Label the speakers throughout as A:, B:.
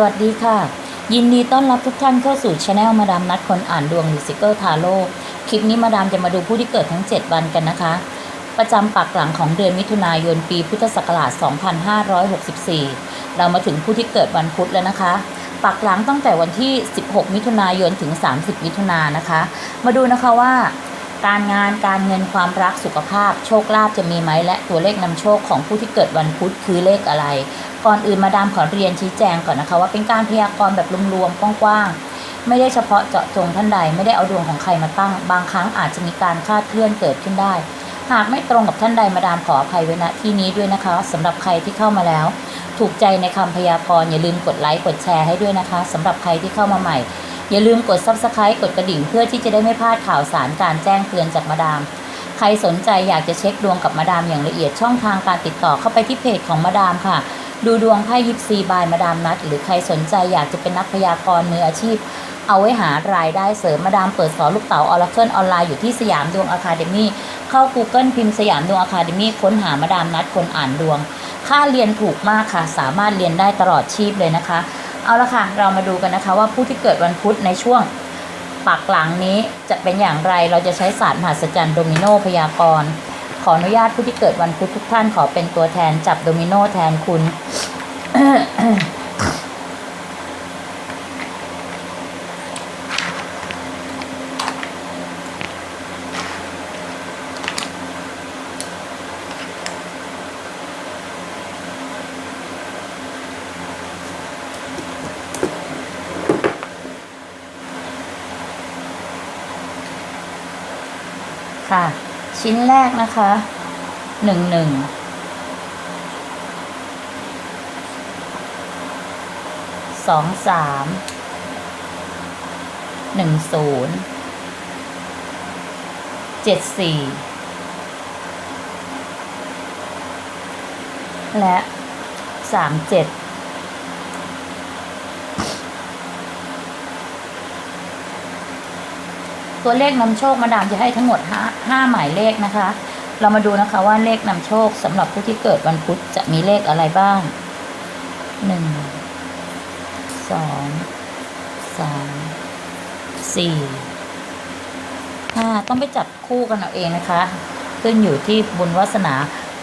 A: สวัสดีค่ะ ยินดีต้อนรับทุกท่านเข้าสู่ช anel มาดามนัดคนอ่านดวงหรือซิเกอร์ทาโร่คลิปนี้มาดามจะมาดูผู้ที่เกิดทั้ง 7 วันกันนะคะ ประจำปักหลังของเดือนมิถุนายนปีพุทธศักราช 2564 เรามาถึงผู้ที่เกิดวันพุธแล้วนะคะ ปักหลังตั้งแต่วันที่ 16 มิถุนายนถึง 30 มิถุนายนนะคะ มาดูนะคะว่า การงานการเงินความรักสุขภาพ โชคลาภจะมีไหมและตัวเลขนำโชคของผู้ที่เกิดวันพุธคือเลขอะไร ก่อนอื่นมาดามขอเรียนชี้แจงก่อนนะคะ ว่าเป็นการพยากรณ์แบบรวมๆกว้างๆไม่ได้เฉพาะเจาะจงท่านใดไม่ได้เอาดวงของใครมาตั้ง บางครั้งอาจจะมีการคาดเคลื่อนเกิดขึ้นได้ หากไม่ตรงกับท่านใดมาดามขออภัยไว้ณที่นี้ด้วยนะคะสำหรับใครที่เข้ามาแล้ว ถูกใจในคำพยากรณ์อย่าลืมกดไลค์กดแชร์ให้ด้วยนะคะสำหรับใครที่เข้ามาใหม่ อย่าลืมกด subscribe กดกระดิ่งเพื่อที่จะได้ไม่พลาดข่าวสารการแจ้งเตือนจากมาดาม ใครสนใจอยากจะเช็คดวงกับมาดามอย่างละเอียดช่องทางการติดต่อเข้าไปที่เพจของมาดามค่ะ ดูดวงไพ่ยิปซีบายมาดามนัด หรือใครสนใจอยากจะเป็นนักพยากรณ์มืออาชีพ เอาไว้หารายได้เสริมมาดามเปิดสอนลูกเต๋าออร์เคิลออนไลน์อยู่ที่สยามดวงอะคาเดมี่เข้า Google พิมพ์สยามดวงอะคาเดมี่ค้นหามาดามนัดคนอ่านดวง ค่าเรียนถูกมากค่ะ สามารถเรียนได้ตลอดชีพเลยนะคะ เอาละค่ะ เรามาดูกันนะคะว่าผู้ที่เกิดวันพุธในช่วงปักหลังนี้จะเป็นอย่างไรเราจะใช้ศาสตร์มหัศจรรย์โดมิโนพยากรณ์ขออนุญาตผู้ที่เกิดวันพุธทุกท่านขอเป็นตัวแทนจับโดมิโนแทนคุณ ค่ะ ชิ้นแรกนะคะหนึ่งหนึ่งสองสามหนึ่งศูนย์เจ็ดสี่และสามเจ็ด ตัวเลขนำโชคมาดามจะให้ทั้งหมดห้าห้าหมายเลขนะคะ เรามาดูนะคะว่าเลขนำโชคสำหรับผู้ที่เกิดวันพุธจะมีเลขอะไรบ้างหนึ่งสองสามสี่ห้าต้องไปจับคู่กันเอาเองนะคะ ขึ้นอยู่ที่บุญวาสนา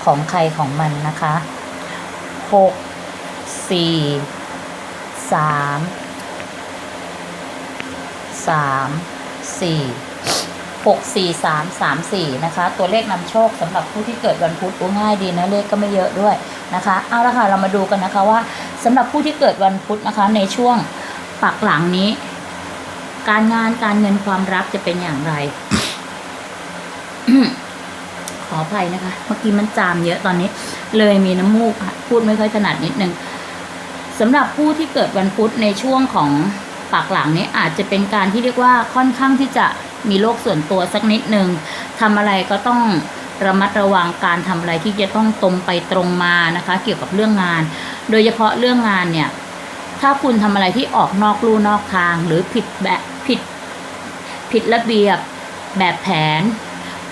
A: ของใครของมันนะคะหกสี่สามสาม สี่หกสี่สามสามสี่นะคะ ตัวเลขนำโชคสำหรับผู้ที่เกิดวันพุธอู้ง่ายดีนะเลขก็ไม่เยอะด้วยนะคะ เอาละค่ะเรามาดูกันนะคะว่าสำหรับผู้ที่เกิดวันพุธนะคะ ในช่วงปักหลังนี้ การงานการเงินความรักจะเป็นอย่างไร ขออภัยนะคะ เมื่อกี้มันจามเยอะตอนนี้ เลยมีน้ำมูกพูดไม่ค่อยถนัดนิดนึงสำหรับผู้ที่เกิดวันพุธในช่วงของ ปากหลังนี้อาจจะเป็นการที่เรียกว่าค่อนข้างที่จะมีโลกส่วนตัวสักนิดนึงทำอะไรก็ต้องระมัดระวังการทำอะไรที่จะต้องตรงไปตรงมานะคะ เกี่ยวกับเรื่องงาน โดยเฉพาะเรื่องงานเนี่ยถ้าคุณทำอะไรที่ออกนอกลู่นอกทาง หรือผิดแบบผิดผิดระเบียบแบบแผน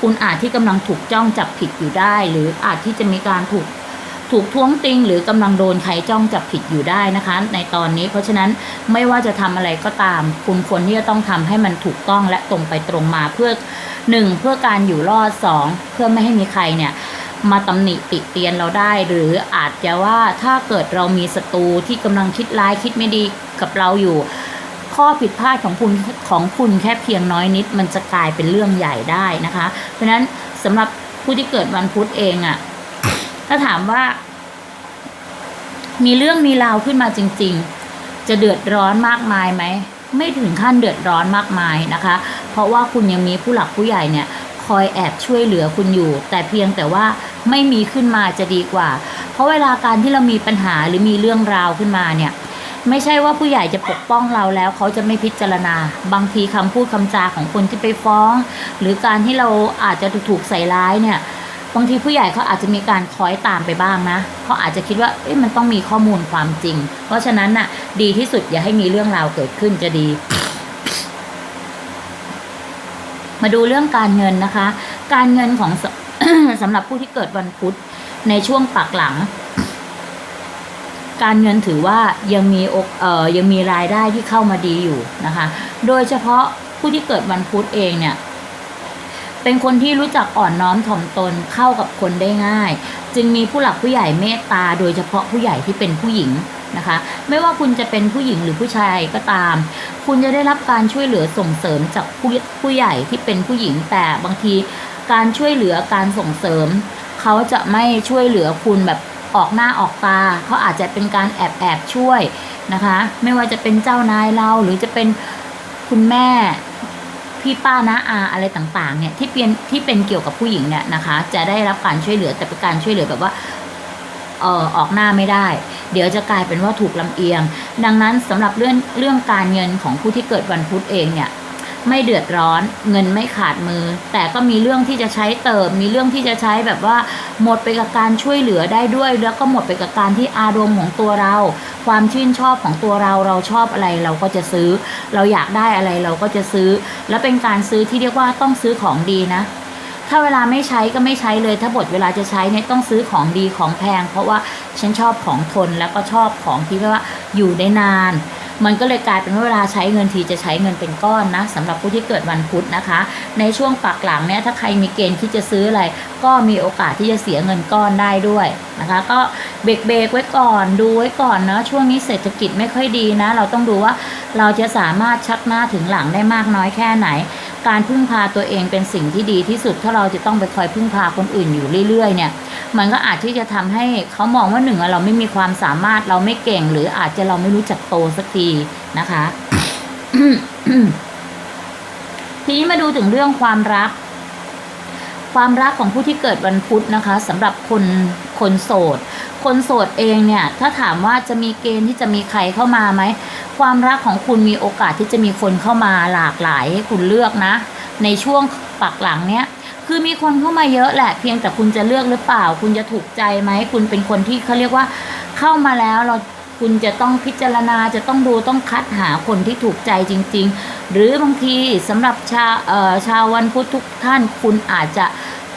A: คุณอาจที่กำลังถูกจ้องจับผิดอยู่ได้ หรืออาจที่จะมีการถูก ถูกท้วงติงหรือกำลังโดนใครจ้องจับผิดอยู่ได้นะคะ ในตอนนี้ เพราะฉะนั้นไม่ว่าจะทำอะไรก็ตาม คุณควรที่จะต้องทำให้มันถูกต้องและตรงไปตรงมาเพื่อหนึ่งเพื่อการอยู่รอดสองเพื่อไม่ให้มีใครเนี่ยมาตำหนิติเตียนเราได้ หรืออาจจะว่าถ้าเกิดเรามีศัตรูที่กำลังคิดร้ายคิดไม่ดีกับเราอยู่ ข้อผิดพลาดของคุณของคุณแค่เพียงน้อยนิด มันจะกลายเป็นเรื่องใหญ่ได้นะคะ เพราะฉะนั้นสำหรับผู้ที่เกิดวันพุธเองอะ่ะ ถ้าถามว่า มีเรื่องมีราวขึ้นมาจริง ๆ จะเดือดร้อนมากมายไหมไม่ถึงขั้นเดือดร้อนมากมายนะคะ เพราะว่าคุณยังมีผู้หลักผู้ใหญ่เนี่ย คอยแอบช่วยเหลือคุณอยู่ แต่เพียงแต่ว่าไม่มีขึ้นมาจะดีกว่า เพราะเวลาการที่เรามีปัญหาหรือมีเรื่องราวขึ้นมาเนี่ย ไม่ใช่ว่าผู้ใหญ่จะปกป้องเราแล้ว เขาจะไม่พิจารณา บางทีคำพูดคำจาของคนที่ไปฟ้อง หรือการที่เราอาจจะถูกใส่ร้ายเนี่ย บางทีผู้ใหญ่เขาอาจจะมีการคอยตามไปบ้างนะเขาอาจจะคิดว่าเอ๊ะมันต้องมีข้อมูลความจริง เพราะฉะนั้นน่ะ ดีที่สุดอย่าให้มีเรื่องราวเกิดขึ้นจะดี มาดูเรื่องการเงินนะคะ การเงินของสสำหรับผู้ที่เกิดวันพุธในช่วงปักหลัง การเงินถือว่ายังมีอกเอ่อยังมีรายได้ที่เข้ามาดีอยู่นะคะ โดยเฉพาะผู้ที่เกิดวันพุธเองเนี่ย เป็นคนที่รู้จักอ่อนน้อมถ่อมตนเข้ากับคนได้ง่าย จึงมีผู้หลักผู้ใหญ่เมตตา โดยเฉพาะผู้ใหญ่ที่เป็นผู้หญิงนะคะ ไม่ว่าคุณจะเป็นผู้หญิงหรือผู้ชายก็ตาม คุณจะได้รับการช่วยเหลือส่งเสริมจากผู้ผู้ใหญ่ที่เป็นผู้หญิงแต่บางทีการช่วยเหลือการส่งเสริม เขาจะไม่ช่วยเหลือคุณแบบออกหน้าออกตาเขาอาจจะเป็นการแอบแอบช่วยนะคะ ไม่ว่าจะเป็นเจ้านายเราหรือจะเป็นคุณแม่ พี่ป้านะอาอะไรต่างๆเนี่ยที่เป็นที่เป็นเกี่ยวกับผู้หญิงเนี่ยนะคะ จะได้รับการช่วยเหลือแต่เป็นการช่วยเหลือแบบว่าเออออกหน้าไม่ได้ เดี๋ยวจะกลายเป็นว่าถูกลำเอียง ดังนั้นสำหรับเรื่องเรื่องการเงินของผู้ที่เกิดวันพุธเองเนี่ย ไม่เดือดร้อน เงินไม่ขาดมือ แต่ก็มีเรื่องที่จะใช้เติม มีเรื่องที่จะใช้แบบว่า หมดไปกับการช่วยเหลือได้ด้วย แล้วก็หมดไปกับการที่อารมณ์ของตัวเรา ความชื่นชอบของตัวเราเราชอบอะไรเราก็จะซื้อ เราอยากได้อะไรเราก็จะซื้อ แล้วเป็นการซื้อที่เรียกว่าต้องซื้อของดีนะถ้าเวลาไม่ใช้ก็ไม่ใช้เลย ถ้าบทเวลาจะใช้เนี่ยต้องซื้อของดีของแพง เพราะว่าฉันชอบของทนแล้วก็ชอบของที่ว่าอยู่ได้นาน มันก็เลยกลายเป็นว่าเวลาใช้เงินทีจะใช้เงินเป็นก้อนนะสำหรับผู้ที่เกิดวันพุธนะคะ ในช่วงปักหลังเนี่ยถ้าใครมีเกณฑ์ที่จะซื้ออะไร ก็มีโอกาสที่จะเสียเงินก้อนได้ด้วยนะคะ ก็เบรกเบรกไว้ก่อนดูไว้ก่อนเนาะช่วงนี้เศรษฐกิจไม่ค่อยดีนะ เราต้องดูว่าเราจะสามารถชักหน้าถึงหลังได้มากน้อยแค่ไหน การพึ่งพาตัวเองเป็นสิ่งที่ดีที่สุด ถ้าเราจะต้องไปคอยพึ่งพาคนอื่นอยู่เรื่อยๆเนี่ย มันก็อาจที่จะทำให้เขามองว่าหนึ่งเราไม่มีความสามารถเราไม่เก่ง หรืออาจจะเราไม่รู้จักโตสักทีนะคะทีนี้มาดูถึงเรื่องความรัก ความรักของผู้ที่เกิดวันพุธนะคะสำหรับคนคนโสด คนโสดเองเนี่ย ถ้าถามว่าจะมีเกณฑ์ที่จะมีใครเข้ามาไหม ความรักของคุณมีโอกาสที่จะมีคนเข้ามาหลากหลายให้คุณเลือกนะ ในช่วงปักหลังเนี้ยคือมีคนเข้ามาเยอะแหละ เพียงแต่คุณจะเลือกหรือเปล่า คุณจะถูกใจไหมคุณเป็นคนที่เขาเรียกว่าเข้ามาแล้วเราคุณจะต้องพิจารณาจะต้องดูต้องคัดหาคนที่ถูกใจจริง ๆ หรือบางทีสำหรับชาวเอ่อชาววันพุธทุกท่าน คุณอาจจะ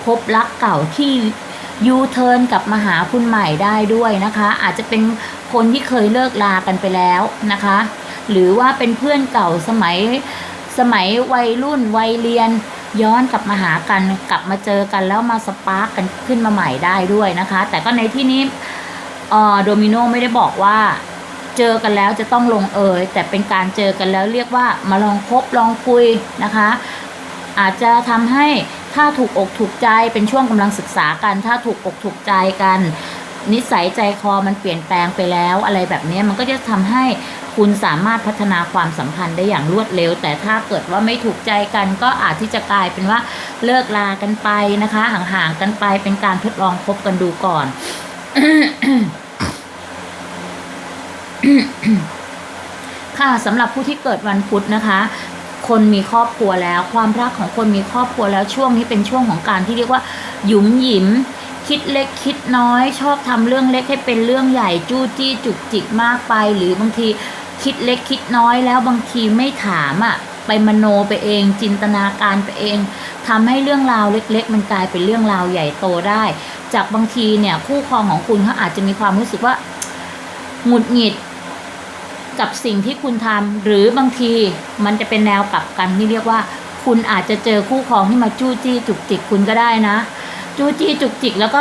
A: พบรักเก่าที่ยูเทิร์นกลับมาหาคุณใหม่ได้ด้วยนะคะ อาจจะเป็น คนที่เคยเลิกลากันไปแล้วนะคะ หรือว่าเป็นเพื่อนเก่าสมัยสมัยวัยรุ่นวัยเรียนย้อนกลับมาหากันกลับมาเจอกันแล้วมาสปาร์กกันขึ้นมาใหม่ได้ด้วยนะคะ แต่ก็ในที่นี้โดมิโนไม่ได้บอกว่าเจอกันแล้วจะต้องลงเอยแต่เป็นการเจอกันแล้วเรียกว่ามาลองคบลองคุยนะคะ อาจจะทำให้ถ้าถูกอกถูกใจเป็นช่วงกำลังศึกษากัน ถ้าถูกอกถูกใจกัน นิสัยใจคอมันเปลี่ยนแปลงไปแล้วอะไรแบบนี้มันก็จะทำให้คุณสามารถพัฒนาความสัมพันธ์ได้อย่างรวดเร็ว แต่ถ้าเกิดว่าไม่ถูกใจกันก็อาจที่จะกลายเป็นว่าเลิกลากันไปนะคะ ห่างๆกันไปเป็นการทดลองคบกันดูก่อนค่ะสำหรับผู้ที่เกิดวันพุธนะคะ คนมีครอบครัวแล้ว ความรักของคนมีครอบครัวแล้วช่วงนี้เป็นช่วงของการที่เรียกว่าหยุมหยิม คิดเล็กคิดน้อย ชอบทำเรื่องเล็กให้เป็นเรื่องใหญ่จู้จี้จุกจิกมากไป หรือบางทีคิดเล็กคิดน้อยแล้วบางทีไม่ถามอะ่ะไปมโนไปเอง จินตนาการไปเองทำให้เรื่องราวเล็ก ๆ มันกลายเป็นเรื่องราวใหญ่โตได้ จากบางทีเนี่ยคู่ครองของคุณเขาอาจจะมีความรู้สึกว่าหงุดหงิดกับสิ่งที่คุณทำหรือบางทีมันจะเป็นแนวกลับกันที่เรียกว่า คุณอาจจะเจอคู่ครองที่มาจู้จี้จุกจิกคุณก็ได้นะ จู้จี้จุกจิกแล้วก็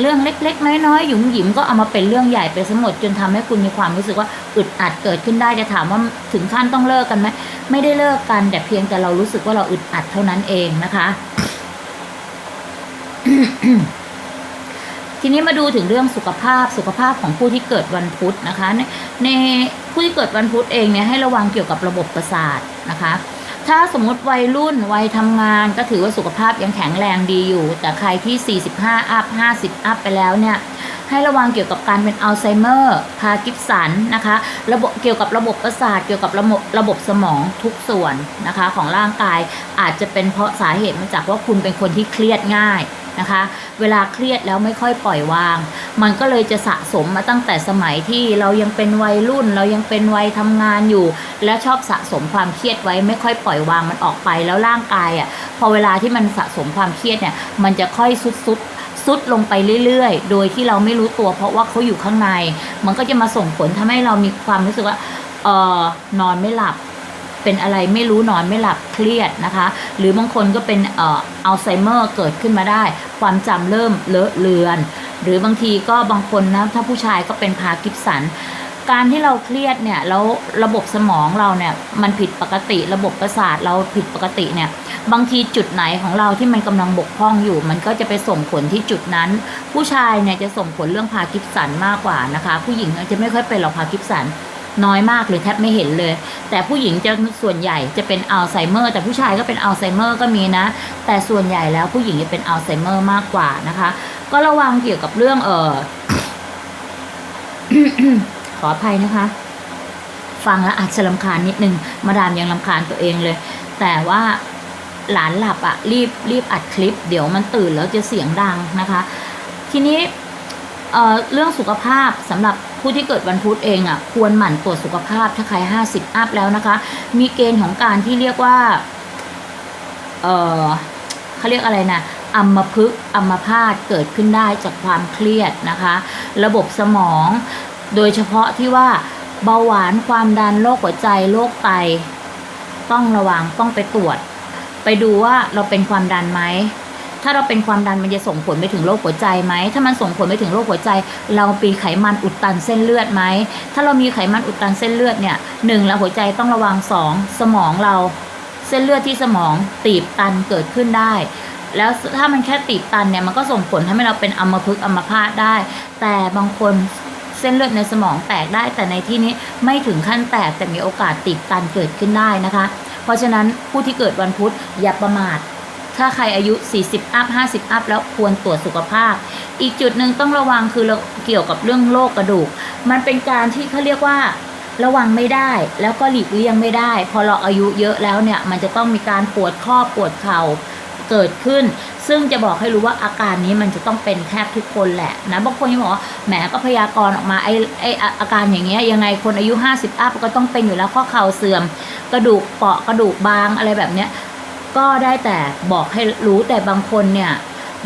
A: เรื่องเล็ก ๆ น้อยๆหยุมหยิมก็เอามาเป็นเรื่องใหญ่ไปสมดจนทำให้คุณมีความรู้สึกว่าอึดอัดเกิดขึ้นได้จะถามว่าถึงขั้นต้องเลิกกันไหมไม่ได้เลิกกัน แต่เพียงแต่เรารู้สึกว่าเราอึดอัดเท่านั้นเองนะคะ ทีนี้มาดูถึงเรื่องสุขภาพสุขภาพของผู้ที่เกิดวันพุธนะคะ ในผู้ที่เกิดวันพุธเองเนี่ยให้ระวังเกี่ยวกับระบบประสาทนะคะ ถ้าสมมติวัยรุ่นวัยทำงานก็ถือว่าสุขภาพยังแข็งแรงดีอยู่ แต่ใครที่ 45 อัพ 50 อัพไปแล้วเนี่ยให้ระวังเกี่ยวกับการเป็นอัลไซเมอร์พาร์กิฟสันนะคะ ระบบเกี่ยวกับระบบประสาทเกี่ยวกับระบบระบบสมองทุกส่วนนะคะ ของร่างกายอาจจะเป็นเพราะสาเหตุมาจากว่าคุณเป็นคนที่เครียดง่าย นะคะ เวลาเครียดแล้วไม่ค่อยปล่อยวาง มันก็เลยจะสะสมมาตั้งแต่สมัยที่เรายังเป็นวัยรุ่น เรายังเป็นวัยทำงานอยู่ และชอบสะสมความเครียดไว้ไม่ค่อยปล่อยวางมันออกไปแล้วร่างกายอะพอเวลาที่มันสะสมความเครียดเนี่ยมันจะค่อยสุดสุดซุดลงไปเรื่อยๆ โดยที่เราไม่รู้ตัวเพราะว่าเขาอยู่ข้างใน มันก็จะมาส่งผลทำให้เรามีความรู้สึกว่า เออนอนไม่หลับ เป็นอะไรไม่รู้นอนไม่หลับเครียดนะคะ หรือบางคนก็เป็นเอ่ออัลไซเมอร์เกิดขึ้นมาได้ ความจำเริ่มเลอะเลือน หรือบางทีก็บางคนนะถ้าผู้ชายก็เป็นพาร์กินสันการที่เราเครียดเนี่ยแล้วระบบสมองเราเนี่ยมันผิดปกติระบบประสาทเราผิดปกติเนี่ยบางทีจุดไหนของเราที่มันกำลังบกพร่องอยู่ มันก็จะไปส่งผลที่จุดนั้น ผู้ชายเนี่ยจะส่งผลเรื่องพาร์กินสันมากกว่านะคะ ผู้หญิงจะไม่ค่อยเป็นหรอกพาร์กินสัน น้อยมากหรือแทบไม่เห็นเลย แต่ผู้หญิงจะส่วนใหญ่จะเป็นอัลไซเมอร์ แต่ผู้ชายก็เป็นอัลไซเมอร์ก็มีนะ แต่ส่วนใหญ่แล้วผู้หญิงจะเป็นอัลไซเมอร์มากกว่านะคะ ก็ระวังเกี่ยวกับเรื่องเออขออภัยนะคะ ฟังแล้วอาจจะลำคาญนิดนึง มาดามยังลำคาญตัวเองเลย แต่ว่าหลานหลับอะรีบรีบอัดคลิป เดี๋ยวมันตื่นแล้วจะเสียงดังนะคะ ทีนี้เเรื่องสุขภาพสำหรับ ผู้ที่เกิดวันพุธเองอะควรหมั่นตรวจสุขภาพถ้าใคร 50 อัพแล้วนะคะ มีเกณฑ์ของการที่เรียกว่า เออเขาเรียกอะไรนะอัมพฤกษ์อัมพาตเกิดขึ้นได้จากความเครียดนะคะ ระบบสมอง โดยเฉพาะที่ว่าเบาหวานความดันโรคหัวใจโรคไต ต้องระวังต้องไปตรวจ ไปดูว่าเราเป็นความดันไหม ถ้าเราเป็นความดันมันจะส่งผลไปถึงโรคหัวใจไหม ถ้ามันส่งผลไปถึงโรคหัวใจ เราปีไขมันอุดตันเส้นเลือดไหม ถ้าเรามีไขมันอุดตันเส้นเลือดเนี่ยหนึ่งแล้วหัวใจต้องระวังสองสมองเรา เส้นเลือดที่สมองตีบตันเกิดขึ้นได้ แล้วถ้ามันแค่ตีบตันเนี่ยมันก็ส่งผลทำให้เราเป็นอัมพฤกษ์อัมพาตได้ แต่บางคนเส้นเลือดในสมองแตกได้ แต่ในที่นี้ไม่ถึงขั้นแตกแต่มีโอกาสตีบตันเกิดขึ้นได้นะคะ เพราะฉะนั้นผู้ที่เกิดวันพุธอย่าประมาท ถ้าใครอายุ 40 อัพ 50 อัพ แล้วควรตรวจสุขภาพ อีกจุดหนึ่งต้องระวังคือเราเกี่ยวกับเรื่องโรคกระดูก มันเป็นการที่เขาเรียกว่าระวังไม่ได้แล้วก็หลีกเลี่ยงไม่ได้ พอเราอายุเยอะแล้วเนี่ย มันจะต้องมีการปวดข้อปวดเข่าเกิดขึ้น ซึ่งจะบอกให้รู้ว่าอาการนี้มันจะต้องเป็นแทบทุกคนแหละนะบางคนยังบอกว่าแหมก็พยากรณ์ออกมาไอ้ไอ้อาการอย่างเงี้ยยังไงคนอายุ 50 อัพก็ต้องเป็นอยู่แล้วข้อเข่าเสื่อม กระดูกเปราะกระดูกบางอะไรแบบเนี้ย ก็ได้แต่บอกให้รู้แต่บางคนเนี่ย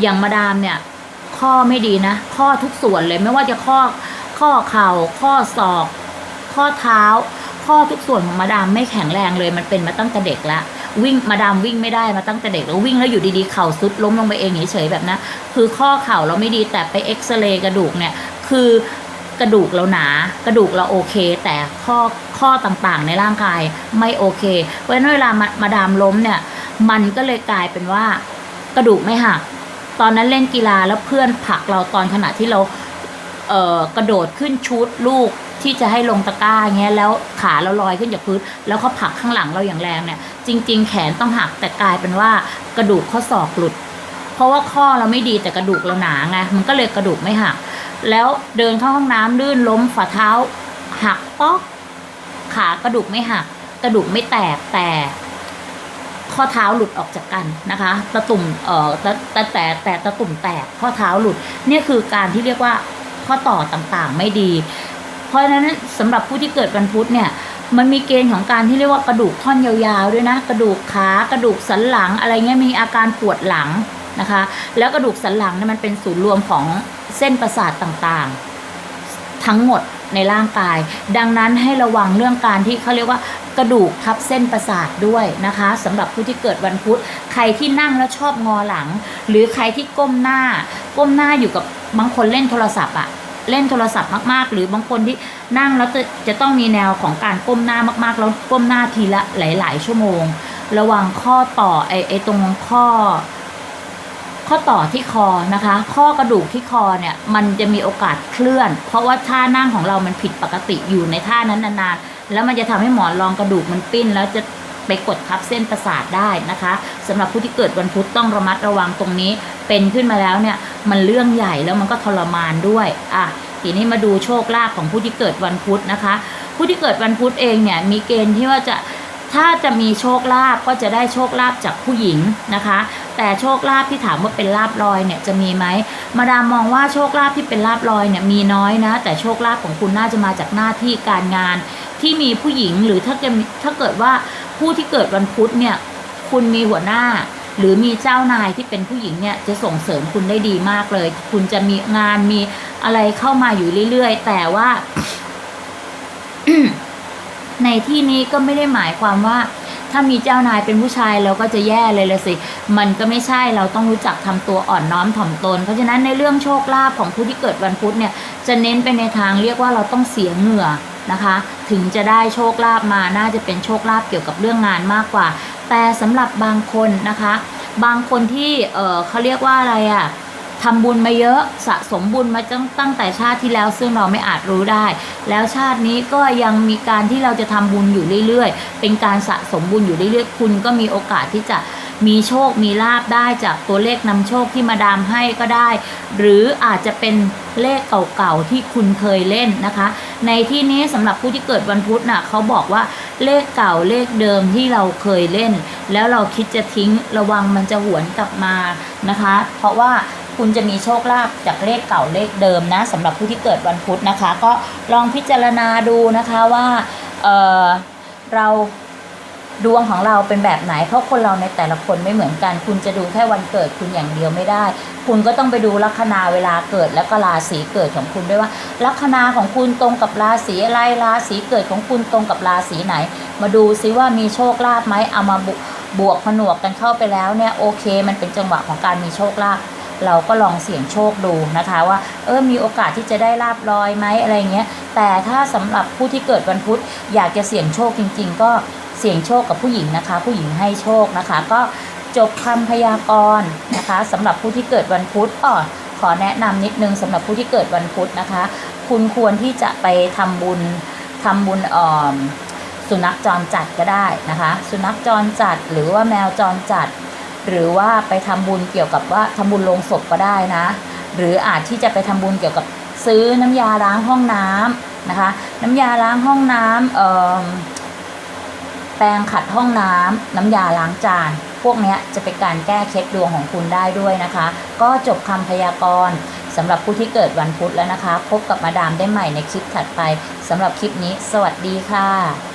A: อย่างมาดามเนี่ย ข้อไม่ดีนะ ข้อทุกส่วนเลยไม่ว่าจะข้อข้อเข่า ข้อศอก ข้อเท้า ข้อทุกส่วนของมาดามไม่แข็งแรงเลยมันเป็นมาตั้งแต่เด็กล้ววิ่งมาดามวิ่งไม่ได้มาตั้งแต่เด็กแล้ววิ่งแล้วอยู่ดีๆเข่าซุดล้มลงไปเองเฉยๆแบบนั้นคือข้อเข่าเราไม่ดีแต่ไปเอ็กซเรย์กระดูกเนี่ยคือกระดูกเราหนากระดูกเราโอเค แต่ข้อข้อต่างๆในร่างกายไม่โอเคเพราะฉะนั้นเวลามามาดามล้มเนี่ย มันก็เลยกลายเป็นว่ากระดูกไม่หัก ตอนนั้นเล่นกีฬาแล้วเพื่อนผลักเราตอนขณะที่เราเกระโดดขึ้นชุดลูกที่จะให้ลงตะกร้าเงี้ยแล้วขาเราลอยขึ้นจากพื้น แล้วเขาผลักข้างหลังเราอย่างแรงเนี่ย จริง ๆ แขนต้องหักแต่กลายเป็นว่ากระดูกข้อศอกหลุด เพราะว่าข้อเราไม่ดีแต่กระดูกเราหนาไงมันก็เลยกระดูกไม่หัก แล้วเดินเข้าห้องน้ำลื่นล้มฝ่าเท้า หักป๊อกขากระดูกไม่หัก กระดูกไม่แตกแต่ ข้อเท้าหลุดออกจากกันนะคะตะตุ่มเอ่อแต่แต่แต่แต่ตะตุ่มแตกข้อเท้าหลุดเนี่ยคือการที่เรียกว่าข้อต่อต่างๆไม่ดี เพราะฉะนั้นสำหรับผู้ที่เกิดวันพุธเนี่ยมันมีเกณฑ์ของการที่เรียกว่ากระดูกท่อนยาวๆด้วยนะ กระดูกขากระดูกสันหลังอะไรเงี้ยมีอาการปวดหลังนะคะ แล้วกระดูกสันหลังเนี่ยมันเป็นศูนย์รวมของเส้นประสาทต่างๆ ทั้งหมด ในร่างกาย ดังนั้นให้ระวังเรื่องการที่เขาเรียกว่ากระดูกทับเส้นประสาทด้วยนะคะสำหรับผู้ที่เกิดวันพุธใครที่นั่งแล้วชอบงอหลัง หรือใครที่ก้มหน้า ก้มหน้าอยู่กับบางคนเล่นโทรศัพท์อะเล่นโทรศัพท์มากๆ หรือบางคนที่นั่งแล้วจะจะต้องมีแนวของการก้มหน้ามากๆ แล้วก้มหน้าทีละหลาย ๆ ชั่วโมง ระวังข้อต่อไอ้ไอ้ตรงข้อ ข้อต่อที่คอนะคะ ข้อกระดูกที่คอเนี่ยมันจะมีโอกาสเคลื่อน เพราะว่าท่านั่งของเรามันผิดปกติอยู่ในท่านั้นนานๆแล้วมันจะทำให้หมอนรองกระดูกมันปิ้น แล้วจะไปกดทับเส้นประสาทได้นะคะสำหรับผู้ที่เกิดวันพุธต้องระมัดระวังตรงนี้ เป็นขึ้นมาแล้วเนี่ยมันเรื่องใหญ่แล้วมันก็ทรมานด้วยอะทีนี้มาดูโชคลาภของผู้ที่เกิดวันพุธนะคะ ผู้ที่เกิดวันพุธเองเนี่ยมีเกณฑ์ที่ว่าจะ ถ้าจะมีโชคลาภก็จะได้โชคลาภจากผู้หญิงนะคะ แต่โชคลาภที่ถามว่าเป็นลาบลอยเนี่ยจะมีไหมมาดามมองว่าโชคลาภที่เป็นลาบลอยเนี่ยมีน้อยนะ แต่โชคลาภของคุณน่าจะมาจากหน้าที่การงาน ที่มีผู้หญิงหรือถ้าเกิดถ้าเกิดว่าผู้ที่เกิดวันพุธเนี่ยคุณมีหัวหน้าหรือมีเจ้านายที่เป็นผู้หญิงเนี่ยจะส่งเสริมคุณได้ดีมากเลย คุณจะมีงานมีอะไรเข้ามาอยู่เรื่อยๆ แต่ว่า ในที่นี้ก็ไม่ได้หมายความว่า ถ้ามีเจ้านายเป็นผู้ชายเราก็จะแย่เลยละสิ มันก็ไม่ใช่เราต้องรู้จักทำตัวอ่อนน้อมถ่อมตน เพราะฉะนั้นในเรื่องโชคลาภของผู้ที่เกิดวันพุธเนี่ยจะเน้นไปในทางเรียกว่าเราต้องเสียเหงื่อนะคะ ถึงจะได้โชคลาภมาน่าจะเป็นโชคลาภเกี่ยวกับเรื่องงานมากกว่า แต่สำหรับบางคนนะคะ บางคนที่เออเขาเรียกว่าอะไรอะ่ะ ทำบุญมาเยอะสะสมบุญมาตั้งตั้งแต่ชาติที่แล้วซึ่งเราไม่อาจรู้ได้ แล้วชาตินี้ก็ยังมีการที่เราจะทำบุญอยู่เรื่อยๆ เป็นการสะสมบุญอยู่เรื่อยๆ คุณก็มีโอกาสที่จะ มีโชคมีลาบได้จากตัวเลขนำโชคที่มาดามให้ก็ได้ หรืออาจจะเป็นเลขเก่าๆที่คุณเคยเล่นนะคะ ในที่นี้สำหรับผู้ที่เกิดวันพุธน่ะเขาบอกว่าเลขเก่าเลขเดิมที่เราเคยเล่น แล้วเราคิดจะทิ้งระวังมันจะหวนกลับมานะคะ เพราะว่าคุณจะมีโชคลาภจากเลขเก่าเลขเดิมนะสำหรับผู้ที่เกิดวันพุธนะคะ ก็ลองพิจารณาดูนะคะว่าเเรา ดวงของเราเป็นแบบไหน เพราะคนเราในแต่ละคนไม่เหมือนกัน คุณจะดูแค่วันเกิดคุณอย่างเดียวไม่ได้ คุณก็ต้องไปดูลัคนาเวลาเกิดแล้วก็ราศีเกิดของคุณด้วยว่า ลัคนาของคุณตรงกับราศีอะไรราศีเกิดของคุณตรงกับราศีไหน มาดูซิว่ามีโชคลาภไหมเอามาบบวกผนวกกันเข้าไปแล้วเนี่ยโอเค มันเป็นจังหวะของการมีโชคลาภเราก็ลองเสี่ยงโชคดูนะคะว่าเออมีโอกาสที่จะได้ลาบลอยไหมอะไรเงี้ยแต่ถ้าสำหรับผู้ที่เกิดวันพุธอยากจะเสี่ยงโชคจริง ๆ ก็ เสี่ยงโชคกับผู้หญิงนะคะ ผู้หญิงให้โชคนะคะ ก็จบคำพยากรณ์นะคะสำหรับผู้ที่เกิดวันพุธอ๋อขอแนะนำนิดนึงสำหรับผู้ที่เกิดวันพุธนะคะ คุณควรที่จะไปทำบุญทำบุญอ่อมสุนัขจรจัดก็ได้นะคะ สุนัขจรจัดหรือว่าแมวจรจัด หรือว่าไปทำบุญเกี่ยวกับว่าทำบุญลงศพก็ได้นะ หรืออาจที่จะไปทำบุญเกี่ยวกับซื้อน้ำยาล้างห้องน้ำนะคะ น้ำยาล้างห้องน้ำเอ่อ แปรงขัดห้องน้ำน้ำยาล้างจาน พวกนี้จะเป็นการแก้เคล็ดดวงของคุณได้ด้วยนะคะ ก็จบคำพยากรณ์สำหรับผู้ที่เกิดวันพุธแล้วนะคะ พบกับมาดามได้ใหม่ในคลิปถัดไปสำหรับคลิปนี้ สวัสดีค่ะ